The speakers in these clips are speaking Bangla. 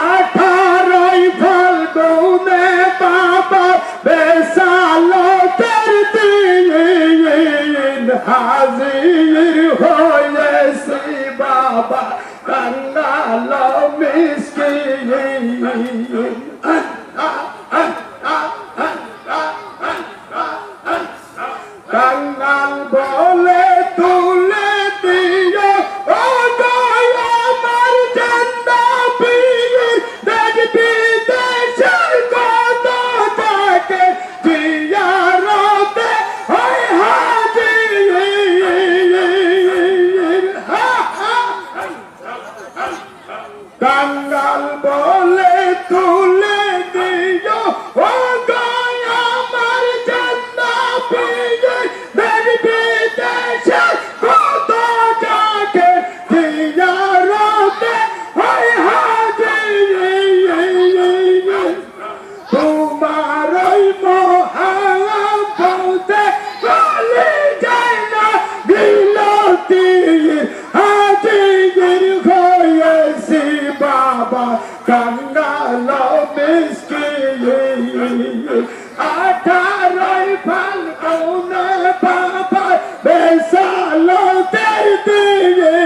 আঠারোই ফাল্গুনে বাবা বেসালো তের দিন হাজির হয়েছি। বাবা কাঙ্গাল মিসকিন কাঙ্গাল বলে গেছি বাবা কান্নালো মিষ্টি আঠারোই ফাল্গুনে বাবা বেসালো দিয়ে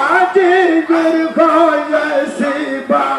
আজি গুর গেছি বাবা